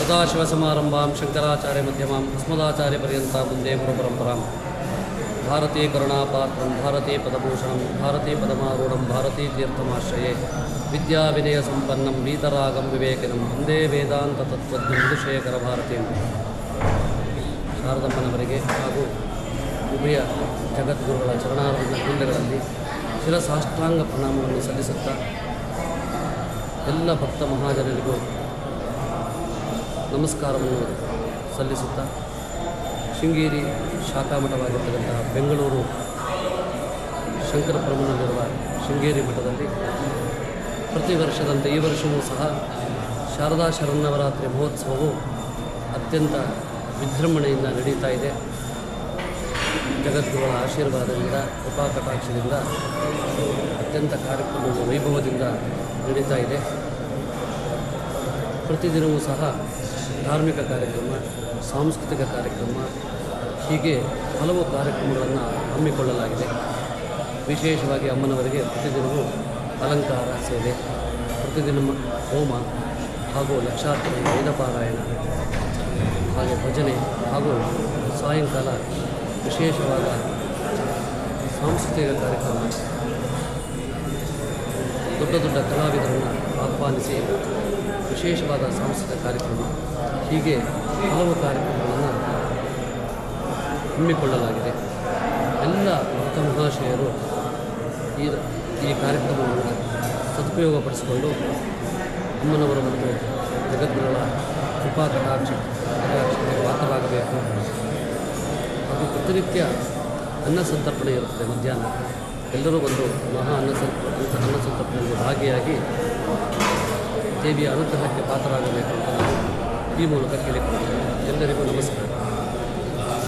ಸದಾಶಿವಸಮಾರಂಭಾಂ ಶಂಕರಾಚಾರ್ಯ ಮಧ್ಯಮಾಂ ಅಸ್ಮದಾಚಾರ್ಯಪರ್ಯಂತ ಮುಂದೆ ಗುರುಪರಂಪರಾಂ ಭಾರತೀ ಕರುಣಾಪಾತ್ರಂ, ಭಾರತೀ ಪದಭೂಷಣಂ, ಭಾರತೀ ಪದಮಾರೂಢಂ, ಭಾರತೀ ತೀರ್ಥಮಾಶ್ರಯೇ. ವಿದ್ಯಾವಿನಯ ಸಂಪನ್ನಂ, ವೀತರಾಗಂ ವಿವೇಕಿನಂ, ಒಂದೇ ವೇದಾಂತ ತತ್ವಜ್ಞ ಮಧುಶೇಖರ ಭಾರತೀಯ ಶಾರದಮ್ಮನವರಿಗೆ ಹಾಗೂ ಉಭಯ ಜಗದ್ಗುರುಗಳ ಚರಣಾರ್ಥ ಕುಂಡಗಳಲ್ಲಿ ಶಿರಸಾಷ್ಟಾಂಗ ಪ್ರಣಾಮವನ್ನು ಸಲ್ಲಿಸುತ್ತಾ ಎಲ್ಲ ಭಕ್ತ ಮಹಾಜನರಿಗೂ ನಮಸ್ಕಾರವನ್ನು ಸಲ್ಲಿಸುತ್ತಾ ಶೃಂಗೇರಿ ಶಾಖಾ ಬೆಂಗಳೂರು ಶಂಕರಪುರಮನಲ್ಲಿರುವ ಶೃಂಗೇರಿ ಮಠದಲ್ಲಿ ಪ್ರತಿ ವರ್ಷದಂತೆ ಈ ವರ್ಷವೂ ಸಹ ಶಾರದಾ ಶರನ್ನವರಾತ್ರಿ ಮಹೋತ್ಸವವು ಅತ್ಯಂತ ವಿಜೃಂಭಣೆಯಿಂದ ನಡೀತಾ ಇದೆ. ಜಗದ್ಗುರುಗಳ ಆಶೀರ್ವಾದದಿಂದ ಕೃಪಾ ಕಟಾಕ್ಷದಿಂದ ಅತ್ಯಂತ ಕಾರ್ಯಕ್ರಮವು ವೈಭವದಿಂದ ನಡೀತಾ ಇದೆ. ಪ್ರತಿದಿನವೂ ಸಹ ಧಾರ್ಮಿಕ ಕಾರ್ಯಕ್ರಮ, ಸಾಂಸ್ಕೃತಿಕ ಕಾರ್ಯಕ್ರಮ, ಹೀಗೆ ಹಲವು ಕಾರ್ಯಕ್ರಮಗಳನ್ನು ಹಮ್ಮಿಕೊಳ್ಳಲಾಗಿದೆ. ವಿಶೇಷವಾಗಿ ಅಮ್ಮನವರಿಗೆ ಪ್ರತಿದಿನವೂ ಅಲಂಕಾರ ಸೇವೆ, ಪ್ರತಿದಿನ ಹೋಮ ಹಾಗೂ ಲಕ್ಷಾರ್ಪಣೆ ವೇದ ಪಾರಾಯಣ ಹಾಗೆ ಭಜನೆ ಹಾಗೂ ಸಾಯಂಕಾಲ ವಿಶೇಷವಾದ ಸಾಂಸ್ಕೃತಿಕ ಕಾರ್ಯಕ್ರಮ. ದೊಡ್ಡ ದೊಡ್ಡ ಕಲಾವಿದರನ್ನು ಆಹ್ವಾನಿಸಿ ವಿಶೇಷವಾದ ಸಾಂಸ್ಕೃತಿಕ ಕಾರ್ಯಕ್ರಮ, ಹೀಗೆ ಹಲವು ಕಾರ್ಯಕ್ರಮಗಳನ್ನು ಹಮ್ಮಿಕೊಳ್ಳಲಾಗಿದೆ. ಎಲ್ಲ ಭಕ್ತ ಮಹಾಶಯರು ಈ ಈ ಕಾರ್ಯಕ್ರಮವನ್ನು ಸದುಪಯೋಗಪಡಿಸಿಕೊಂಡು ಅಮ್ಮನವರ ಮತ್ತು ಜಗದ್ಗುರುಗಳ ಕೃಪಾ ಕಟಾಕ್ಷ ಕಟಾಕ್ಷಕ್ಕೆ ಹಾಗೂ ಪ್ರತಿನಿತ್ಯ ಅನ್ನ ಸಂತರ್ಪಣೆ ಇರುತ್ತದೆ ಮಧ್ಯಾಹ್ನ. ಎಲ್ಲರೂ ಬಂದು ಮಹಾ ಅನ್ನ ಅನ್ನ ಸಂತರ್ಪಣೆಯಲ್ಲಿ ಭಾಗಿಯಾಗಿ ದೇವಿಯ ಅನುಗ್ರಹಕ್ಕೆ ಪಾತ್ರರಾಗಬೇಕು ಅಂತ ನಾನು ಈ ಮೂಲಕ ಕೇಳಿಕೊಳ್ಳುತ್ತೇನೆ ಎಲ್ಲರಿಗೂ ನಮಸ್ಕಾರ.